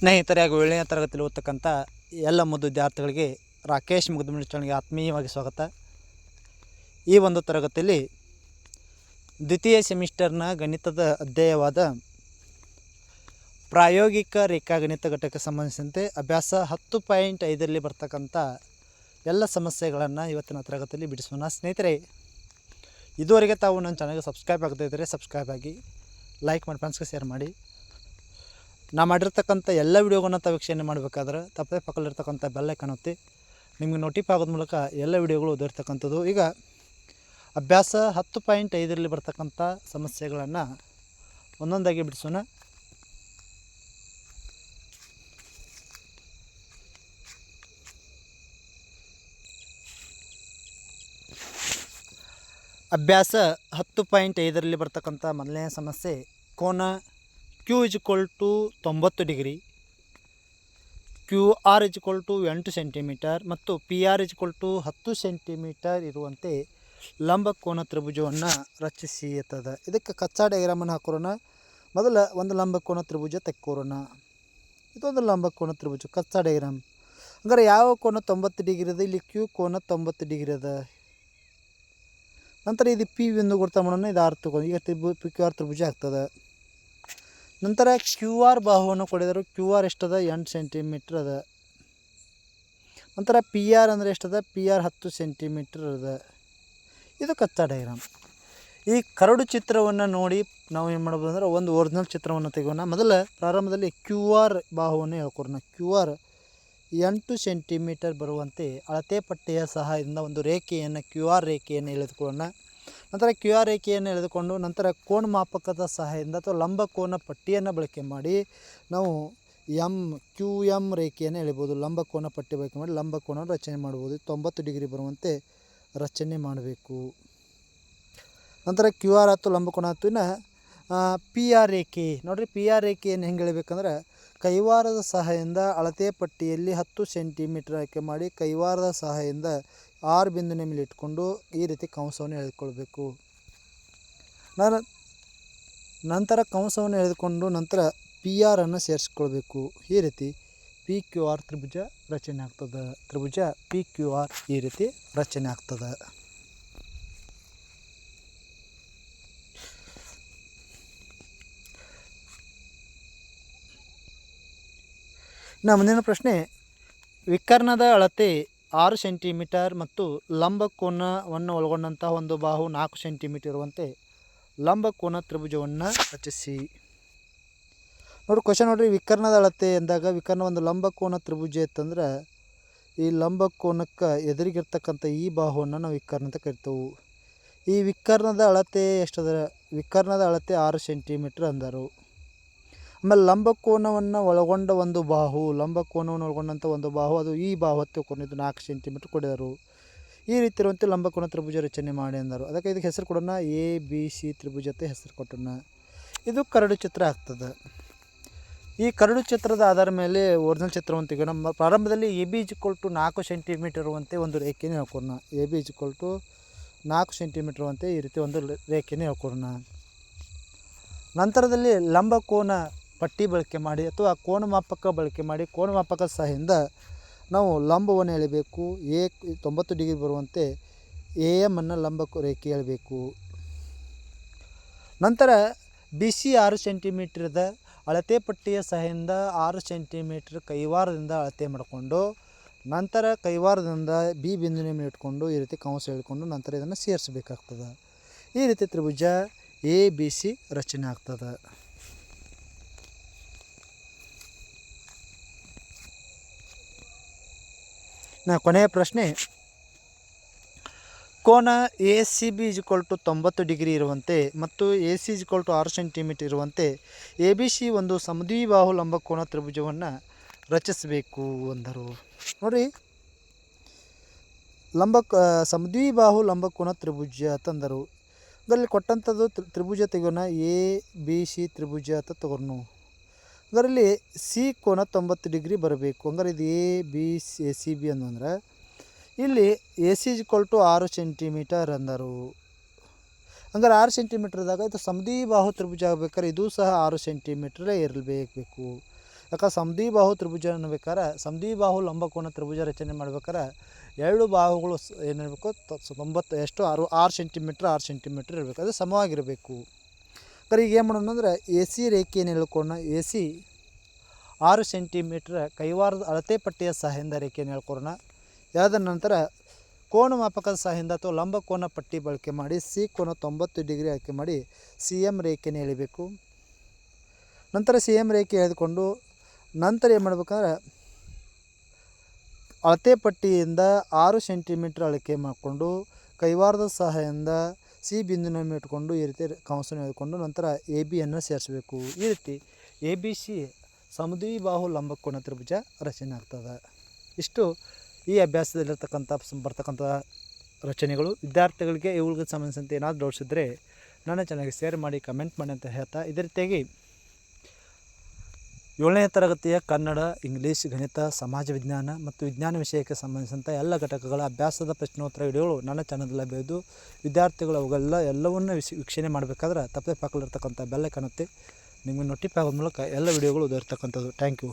ಸ್ನೇಹಿತರೆ ಹಾಗೂ ಏಳನೇ ತರಗತಿಯಲ್ಲಿ ಓದ್ತಕ್ಕಂಥ ಎಲ್ಲ ಮುದ್ದು ವಿದ್ಯಾರ್ಥಿಗಳಿಗೆ ರಾಕೇಶ್ ಮುಗ್ದಮಣಿ ಚಾನಲ್ಗೆ ಆತ್ಮೀಯವಾಗಿ ಸ್ವಾಗತ. ಈ ಒಂದು ತರಗತಿಯಲ್ಲಿ ದ್ವಿತೀಯ ಸೆಮಿಸ್ಟರ್ನ ಗಣಿತದ ಅಧ್ಯಾಯವಾದ ಪ್ರಾಯೋಗಿಕ ರೇಖಾ ಗಣಿತ ಘಟಕಕ್ಕೆ ಸಂಬಂಧಿಸಿದಂತೆ ಅಭ್ಯಾಸ ಹತ್ತು ಪಾಯಿಂಟ್ ಐದರಲ್ಲಿ ಬರ್ತಕ್ಕಂಥ ಎಲ್ಲ ಸಮಸ್ಯೆಗಳನ್ನು ಇವತ್ತಿನ ತರಗತಿಯಲ್ಲಿ ಬಿಡಿಸೋಣ. ಸ್ನೇಹಿತರೆ, ಇದುವರೆಗೆ ತಾವು ನನ್ನ ಚಾನಲ್ಗೆ ಸಬ್ಸ್ಕ್ರೈಬ್ ಆಗದೇ ಇದ್ದರೆ ಸಬ್ಸ್ಕ್ರೈಬ್ ಆಗಿ, ಲೈಕ್ ಮಾಡಿ ಫ್ರೆಂಡ್ಸ್ಗೆ ಶೇರ್ ಮಾಡಿ. ನಾ ಮಾಡಿರ್ತಕ್ಕಂಥ ಎಲ್ಲ ವೀಡಿಯೋಗಳನ್ನ ತಾವು ವೀಕ್ಷಣೆ ಮಾಡಬೇಕಾದ್ರೆ ತಪ್ಪದೆ ಪಕ್ಕದಲ್ಲಿರ್ತಕ್ಕಂಥ ಬೆಲ್ಲ ಕಾಣುತ್ತೆ ನಿಮಗೆ ನೋಟಿಫೈ ಆಗೋದ ಮೂಲಕ ಎಲ್ಲ ವಿಡಿಯೋಗಳು ಓದಿರ್ತಕ್ಕಂಥದ್ದು. ಈಗ ಅಭ್ಯಾಸ ಹತ್ತು ಪಾಯಿಂಟ್ ಐದರಲ್ಲಿ ಬರ್ತಕ್ಕಂಥ ಸಮಸ್ಯೆಗಳನ್ನು ಒಂದೊಂದಾಗಿ ಬಿಡಿಸೋಣ. ಅಭ್ಯಾಸ ಹತ್ತು ಪಾಯಿಂಟ್ ಐದರಲ್ಲಿ ಬರ್ತಕ್ಕಂಥ ಮೊದಲನೇ ಸಮಸ್ಯೆ ಕೋನ ಕ್ಯೂ ಇಜ್ಕೊಲ್ ಟು ತೊಂಬತ್ತು degree. Q R equal to ಎಂಟು ಸೆಂಟಿಮೀಟರ್ ಮತ್ತು ಪಿ ಆರ್ ಇಜ್ಕೊಲ್ ಟು ಹತ್ತು ಸೆಂಟಿಮೀಟರ್ ಇರುವಂತೆ ಲಂಬ ಕೋನ ತ್ರಿಭುಜವನ್ನು ರಚಿಸಿ ಎತ್ತದ ಇದಕ್ಕೆ ಕಚ್ಚಾ ಡೈಗ್ರಾಮನ್ನು ಹಾಕೋರೋಣ. ಮೊದಲ ಒಂದು ಲಂಬ ಕೋನ ತ್ರಿಭುಜ ತೆಕ್ಕೋರೋಣ. ಇದೊಂದು ಲಂಬ ಕೋನ ತ್ರಿಭುಜ, ಕಚ್ಚಾ ಡೈಗ್ರಾಮ್ ಹಂಗಾರೆ ಯಾವ ಕೋನ ತೊಂಬತ್ತು ಡಿಗ್ರಿ ಅದ ಇಲ್ಲಿ ಕ್ಯೂ ಕೋನ ತೊಂಬತ್ತು ಡಿಗ್ರಿ ಅದ ನಂತರ ಇದು ಪಿ ಎಂದು ಗುರ್ತ ಮಾಡೋಣ. ಇದು ಆರ್ ತಗೊಂಡು ಈಗ ತ್ರಿಭು ಪಿ ಕ್ಯೂ ಆರ್ ತ್ರಿಭುಜ ಆಗ್ತದೆ. ನಂತರ ಕ್ಯೂ ಆರ್ ಬಾಹುವನ್ನು ಕೊಡಿದರು. ಕ್ಯೂ ಆರ್ ಎಷ್ಟದ? ಎಂಟು ಸೆಂಟಿಮೀಟ್ರ್ ಅದ. ನಂತರ ಪಿ ಆರ್ ಅಂದರೆ ಎಷ್ಟದ? ಪಿ ಆರ್ ಹತ್ತು ಸೆಂಟಿಮೀಟ್ರ್ ಅದ. ಇದು ಕಚ್ಚಾ ಡೈಗ್ರಾಮ್ ಈ ಕರಡು ಚಿತ್ರವನ್ನು ನೋಡಿ ನಾವು ಏನು ಮಾಡ್ಬೋದು ಅಂದ್ರೆ ಒಂದು ಒರಿಜಿನಲ್ ಚಿತ್ರವನ್ನು ತೆಗೋಣ ಮೊದಲ ಪ್ರಾರಂಭದಲ್ಲಿ ಕ್ಯೂ ಆರ್ ಬಾಹುವನ್ನು ಹೇಳ್ಕೊಡೋಣ. ಕ್ಯೂ ಆರ್ ಎಂಟು ಸೆಂಟಿಮೀಟರ್ ಬರುವಂತೆ ಅಳತೆ ಪಟ್ಟಿಯ ಸಹಾಯದಿಂದ ಒಂದು ರೇಖೆಯನ್ನು, ಕ್ಯೂ ಆರ್ ರೇಖೆಯನ್ನು ಎಳೆದುಕೊಳ್ಳೋಣ. ನಂತರ ಕ್ಯೂ ಆರ್ ರೇಖೆಯನ್ನು ಎಳೆದುಕೊಂಡು ನಂತರ ಕೋಣ ಮಾಪಕದ ಸಹಾಯದಿಂದ ಅಥವಾ ಲಂಬ ಕೋನ ಪಟ್ಟಿಯನ್ನು ಬಳಕೆ ಮಾಡಿ ನಾವು ಎಂ ಕ್ಯೂ ಎಂ ರೇಖೆಯನ್ನು ಎಳಿಬೋದು. ಲಂಬ ಕೋನ ಪಟ್ಟಿ ಬಳಕೆ ಮಾಡಿ ಲಂಬ ಕೋನ ರಚನೆ ಮಾಡ್ಬೋದು. ತೊಂಬತ್ತು ಡಿಗ್ರಿ ಬರುವಂತೆ ರಚನೆ ಮಾಡಬೇಕು. ನಂತರ ಕ್ಯೂ ಆರ್ ಆಯ್ತು ಲಂಬ ಕೋನ ಆಯ್ತು ಇನ್ನು ಪಿ ಆರ್ ರೇಖೆ. ನೋಡಿರಿ, ಪಿ ಆರ್ ರೇಖೆಯನ್ನು ಹೆಂಗೆ ಎಳಿಬೇಕಂದ್ರೆ ಕೈವಾರದ ಸಹಾಯದಿಂದ ಅಳತೆ ಪಟ್ಟಿಯಲ್ಲಿ ಹತ್ತು ಸೆಂಟಿಮೀಟರ್ ಆಯ್ಕೆ ಮಾಡಿ ಕೈವಾರದ ಸಹಾಯದಿಂದ ಆರು ಬಿಂದು ಮೇಲೆ ಇಟ್ಕೊಂಡು ಈ ರೀತಿ ಕಂಸವನ್ನು ಎಳೆದುಕೊಳ್ಬೇಕು. ನಾನು ನಂತರ ಕಂಸವನ್ನು ಎಳೆದುಕೊಂಡು ನಂತರ ಪಿ ಆರನ್ನು ಸೇರಿಸ್ಕೊಳ್ಬೇಕು. ಈ ರೀತಿ ಪಿ ಕ್ಯೂ ಆರ್ ತ್ರಿಭುಜ ರಚನೆ ಆಗ್ತದೆ. ತ್ರಿಭುಜ ಪಿ ಕ್ಯೂ ಆರ್ ಈ ರೀತಿ ರಚನೆ ಆಗ್ತದೆ. ನಮ್ಮ ಮುಂದಿನ ಪ್ರಶ್ನೆ, ವಿಕರ್ಣದ ಅಳತೆ ಆರು ಸೆಂಟಿಮೀಟರ್ ಮತ್ತು ಲಂಬ ಕೋನವನ್ನು ಒಳಗೊಂಡಂತಹ ಒಂದು ಬಾಹು ನಾಲ್ಕು ಸೆಂಟಿಮೀಟರ್ ಇರುವಂತೆ ಲಂಬಕೋನ ತ್ರಿಭುಜವನ್ನು ರಚಿಸಿ. ನೋಡಿ ಕ್ವಶನ್ ನೋಡಿರಿ, ವಿಕರ್ಣದ ಅಳತೆ ಎಂದಾಗ ವಿಕರ್ಣ ಒಂದು ಲಂಬಕೋನ ತ್ರಿಭುಜ ಇತ್ತಂದ್ರೆ ಈ ಲಂಬಕೋನಕ್ಕೆ ಎದುರಿಗಿರ್ತಕ್ಕಂಥ ಈ ಬಾಹುವನ್ನು ನಾವು ವಿಕರ್ಣ ಅಂತ ಕರಿತೇವೆ. ಈ ವಿಕರ್ಣದ ಅಳತೆ ಎಷ್ಟದ, ವಿಕರ್ಣದ ಅಳತೆ ಆರು ಸೆಂಟಿಮೀಟ್ರ್ ಅಂದರು. ಆಮೇಲೆ ಲಂಬಕೋನವನ್ನು ಒಳಗೊಂಡ ಒಂದು ಬಾಹು, ಲಂಬಕೋನವನ್ನು ಒಳಗೊಂಡಂಥ ಒಂದು ಬಾಹು, ಅದು ಈ ಬಾಹು ಹತ್ತು ಕೋನ ನಾಲ್ಕು ಸೆಂಟಿಮೀಟ್ರ್ ಕೊಡಿದರು. ಈ ರೀತಿ ಇರುವಂತೆ ಲಂಬಕೋನ ತ್ರಿಭುಜ ರಚನೆ ಮಾಡಿ ಅಂದರು ಅದಕ್ಕೆ ಇದಕ್ಕೆ ಹೆಸರು ಕೊಡೋಣ ಎ ಬಿ ಸಿ ತ್ರಿಭುಜತೆ ಹೆಸರು ಕೊಟ್ಟೋಣ ಇದು ಕರಡು ಚಿತ್ರ ಆಗ್ತದೆ. ಈ ಕರಡು ಚಿತ್ರದ ಆಧಾರ ಮೇಲೆ ಒರಿಜಿನಲ್ ಚಿತ್ರವನ್ನು ತೆಗೆಯೋಣ. ಮ- ಪ್ರಾರಂಭದಲ್ಲಿ ಎ ಬಿ ಇಜ್ಕೊಲ್ ಟು ನಾಲ್ಕು ಸೆಂಟಿಮೀಟರ್ ಇರುವಂತೆ ಒಂದು ರೇಖೆಯೇ ಹೇಳ್ಕೊಡೋಣ. ಎ ಬಿ ಇಜ್ಕೊಲ್ ಟು ನಾಲ್ಕು ಸೆಂಟಿಮೀಟರ್ ಇರುವಂತೆ ಈ ರೀತಿ ಒಂದು ರೇಖೆನೇ ಹೇಳ್ಕೊಡೋಣ. ನಂತರದಲ್ಲಿ ಲಂಬ ಕೋನ ಪಟ್ಟಿ ಬಳಕೆ ಮಾಡಿ ಅಥವಾ ಕೋನಮಾಪಕ ಬಳಕೆ ಮಾಡಿ ಕೋನಮಾಪಕ ಸಹಾಯದಿಂದ ನಾವು ಲಂಬವನ್ನು ಎಳಿಬೇಕು. ಎ ತೊಂಬತ್ತು ಡಿಗ್ರಿ ಬರುವಂತೆ ಎ ಎಂ ಅನ್ನು ಲಂಬ ರೇಖೆ ಎಳಬೇಕು. ನಂತರ ಬಿ ಸಿ ಆರು ಸೆಂಟಿಮೀಟ್ರದ ಅಳತೆ ಪಟ್ಟಿಯ ಸಹಾಯದಿಂದ ಆರು ಸೆಂಟಿಮೀಟ್ರ್ ಕೈವಾರದಿಂದ ಅಳತೆ ಮಾಡಿಕೊಂಡು ನಂತರ ಕೈವಾರದಿಂದ ಬಿ ಬಿಂದುವಿನ ಇಟ್ಕೊಂಡು ಈ ರೀತಿ ಕಂಸ ಹೇಳಿಕೊಂಡು ನಂತರ ಇದನ್ನು ಸೇರಿಸಬೇಕಾಗ್ತದೆ. ಈ ರೀತಿ ತ್ರಿಭುಜ ಎ, ಬಿ, ಸಿ ರಚನೆ ಆಗ್ತದೆ. ಕೊನೆಯ ಪ್ರಶ್ನೆ, ಕೋನ A C B equal to ತೊಂಬತ್ತು ಡಿಗ್ರಿ ಇರುವಂತೆ ಮತ್ತು ಎ ಸಿ ಇಜ್ಕೊಲ್ ಟು ಆರು ಸೆಂಟಿಮೀಟರ್ ಇರುವಂತೆ ಎ ಬಿ ಸಿ ಒಂದು ಸಮದ್ವಿಬಾಹು ಲಂಬ ಕೋನ ತ್ರಿಭುಜವನ್ನು ರಚಿಸಬೇಕು ಅಂದರು. ನೋಡಿ, ಲಂಬ ಸಮದ್ವಿಬಾಹು ಲಂಬ ಕೋನ ತ್ರಿಭುಜ ತಂದರು ಅದರಲ್ಲಿ ಕೊಟ್ಟಂಥದ್ದು ತ್ರಿ- ತ್ರಿಭುಜ ತೆಗೋಣ ಎ ಬಿ ಸಿ ತ್ರಿಭುಜ ಅಂತ ತಗೋಣ ಅದರಲ್ಲಿ ಸಿ ಕೋನ ತೊಂಬತ್ತು ಡಿಗ್ರಿ ಬರಬೇಕು. ಹಂಗಾರೆ ಇದು A B C A C B ಅಂತಂದ್ರೆ ಇಲ್ಲಿ ಎ ಸಿ ಇಕ್ವಲ್ ಟು ಆರು ಸೆಂಟಿಮೀಟರ್ ಅಂದರು. ಹಂಗಾರೆ ಆರು ಸೆಂಟಿಮೀಟ್ರ್ದಾಗ ಇದು ಸಮದಿ ಬಾಹು ತ್ರಿಭುಜ ಆಗ್ಬೇಕಾದ್ರೆ ಇದು ಸಹ ಆರು ಸೆಂಟಿಮೀಟ್ರೇ ಇರಬೇಕು ಯಾಕಂದ್ರೆ ಸಮದಿ ಬಾಹು ತ್ರಿಭುಜ ಅನ್ಬೇಕಾರೆ ಸಮದಿ ಬಾಹು ಲಂಬಕೋನ ತ್ರಿಭುಜ ರಚನೆ ಮಾಡ್ಬೇಕಾರೆ ಎರಡು ಬಾಹುಗಳು ಏನಿರಬೇಕು ತೊಂಬತ್ತು, ಎಷ್ಟು ಆರು ಆರು ಸೆಂಟಿಮೀಟ್ರ್ ಆರು ಸೆಂಟಿಮೀಟ್ರ್ ಇರಬೇಕು. ಅದು ಸಮವಾಗಿರಬೇಕು. ಕರೆ ಈಗ ಏನು ಮಾಡೋಣ ಅಂದ್ರೆ ಎ ಸಿ ರೇಖೆಯನ್ನು ಹೇಳ್ಕೊಂಡು ಎ ಸಿ ಆರು ಸೆಂಟಿಮೀಟ್ರ್ ಕೈವಾರದ ಅಳತೆ ಪಟ್ಟಿಯ ಸಹಾಯದಿಂದ ರೇಖೆಯನ್ನು ಎಳ್ಕೊಡೋಣ ಯಾದ ನಂತರ ಕೋನ ಮಾಪಕದ ಸಹಾಯದಿಂದ ಅಥವಾ ಲಂಬ ಕೋನ ಪಟ್ಟಿ ಬಳಕೆ ಮಾಡಿ ಸಿ ಕೋನ ತೊಂಬತ್ತು ಡಿಗ್ರಿ ಆಯ್ಕೆ ಮಾಡಿ ಸಿ ಎಂ ರೇಖೆಯನ್ನು ಎಳಿಬೇಕು. ನಂತರ ಸಿ ಎಂ ರೇಖೆ ಎಳೆದುಕೊಂಡು ನಂತರ ಏನು ಮಾಡ್ಬೇಕಂದ್ರೆ ಅಳತೆ ಪಟ್ಟಿಯಿಂದ ಆರು ಸೆಂಟಿಮೀಟ್ರ್ ಅಳಕೆ ಮಾಡಿಕೊಂಡು ಕೈವಾರದ ಸಹಾಯದಿಂದ ಸಿ ಬಿಂದುವನ್ನು ಇಟ್ಕೊಂಡು ಈ ರೀತಿ ಕಂಸನ್ನು ಎಳೆದುಕೊಂಡು ನಂತರ ಎ ಬಿಯನ್ನು ಸೇರಿಸಬೇಕು. ಈ ರೀತಿ ಎ ಬಿ ಸಿ ಸಮದ್ವಿ ಬಾಹು ಲಂಬಕೋನ ತ್ರಿಭುಜ ರಚನೆ ಆಗ್ತದೆ. ಇಷ್ಟು ಈ ಅಭ್ಯಾಸದಲ್ಲಿರ್ತಕ್ಕಂಥ ಬರ್ತಕ್ಕಂಥ ರಚನೆಗಳು. ವಿದ್ಯಾರ್ಥಿಗಳಿಗೆ ಇವುಗಳಿಗೆ ಸಂಬಂಧಿಸಿದಂತೆ ಏನಾದರೂ ಡೌಟ್ಸ್ ಇದ್ದರೆ ನನ್ನ ಚಾನಲ್ಗೆ ಶೇರ್ ಮಾಡಿ ಕಮೆಂಟ್ ಮಾಡಿ ಅಂತ ಹೇಳ್ತಾ ಇದೇ ರೀತಿಯಾಗಿ ಏಳನೇ ತರಗತಿಯ ಕನ್ನಡ, ಇಂಗ್ಲೀಷ್, ಗಣಿತ, ಸಮಾಜ ವಿಜ್ಞಾನ ಮತ್ತು ವಿಜ್ಞಾನ ವಿಷಯಕ್ಕೆ ಸಂಬಂಧಿಸಿದಂಥ ಎಲ್ಲ ಘಟಕಗಳ ಅಭ್ಯಾಸದ ಪ್ರಶ್ನೋತ್ತರ ವಿಡಿಯೋಗಳು ನನ್ನ ಚಾನಲ್ ಲಭ್ಯವಿದ್ದು, ವಿದ್ಯಾರ್ಥಿಗಳು ಅವುಗಳೆಲ್ಲ ಎಲ್ಲವನ್ನೂ ವಿಶ್, ವೀಕ್ಷಣೆ ಮಾಡಬೇಕಾದ್ರೆ ತಪ್ಪದೆ ಪಕ್ಕದಲ್ಲಿರ್ತಕ್ಕಂಥ ಬೆಲ್ಲ ಕಾಣುತ್ತೆ ನಿಮಗೆ ನೋಟಿಫೈ ಮೂಲಕ ಎಲ್ಲ ವಿಡಿಯೋಗಳು ದೊರೆತಕ್ಕಂಥದ್ದು. Thank you